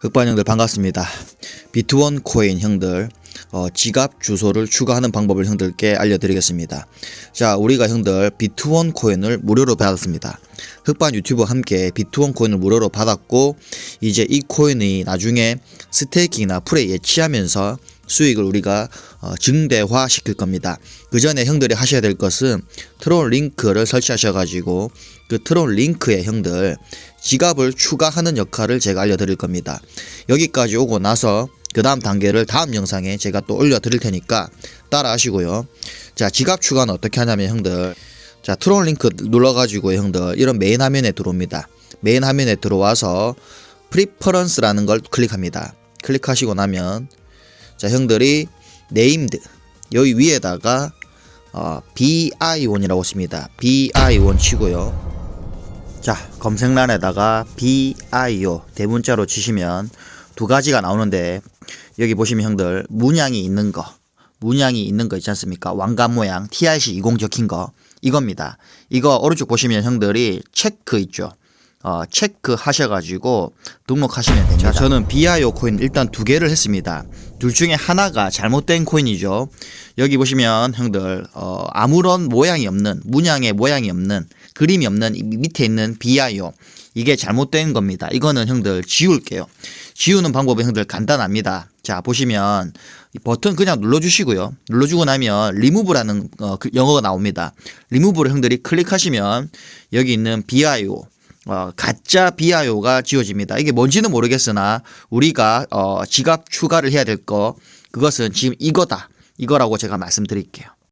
흑반 형들 반갑습니다. 비트원 코인 형들 어, 지갑 주소를 추가하는 방법을 형들께 알려드리겠습니다. 자, 우리가 형들 비트원 코인을 무료로 받았습니다. 흑반 유튜브와 함께 비트원 코인을 무료로 받았고 이제 이 코인이 나중에 스테이킹이나 풀에 예치하면서 수익을 우리가 어, 증대화 시킬 겁니다. 그 전에 형들이 하셔야 될 것은 트롤 링크를 설치하셔가지고 그 트롤 링크에 형들 지갑을 추가하는 역할을 제가 알려드릴 겁니다. 여기까지 오고 나서 그 다음 단계를 다음 영상에 제가 또 올려드릴 테니까 따라 하시고요. 자, 지갑 추가는 어떻게 하냐면 형들. 자, 트롤 링크 눌러가지고 형들 이런 메인 화면에 들어옵니다. 메인 화면에 들어와서 프리퍼런스라는 걸 클릭합니다. 클릭하시고 나면 자, 형들이 네임드 여기 위에다가 어, BI1이라고 씁니다. BI1 치고요. 자, 검색란에다가 BIO 대문자로 치시면 두 가지가 나오는데 여기 보시면 형들 문양이 있는 거, 문양이 있는 거 있지 않습니까? 왕관 모양 TRC 20 적힌 거 이겁니다. 이거 오른쪽 보시면 형들이 체크 있죠. 어, 체크 하셔가지고 등록하시면 됩니다. 자, 저는 BIO 코인 일단 두 개를 했습니다. 둘 중에 하나가 잘못된 코인이죠. 여기 보시면 형들 어, 아무런 모양이 없는 문양의 모양이 없는 그림이 없는 이 밑에 있는 BIO 이게 잘못된 겁니다. 이거는 형들 지울게요. 지우는 방법은 형들 간단합니다. 자 보시면 이 버튼 그냥 눌러주시고요. 눌러주고 나면 리무브라는 어, 그 영어가 나옵니다. 리무브를 형들이 클릭하시면 여기 있는 BIO 어, 가짜 BIO가 지워집니다. 이게 뭔지는 모르겠으나 우리가 어, 지갑 추가를 해야 될 거 그것은 지금 이거다. 이거라고 제가 말씀드릴게요.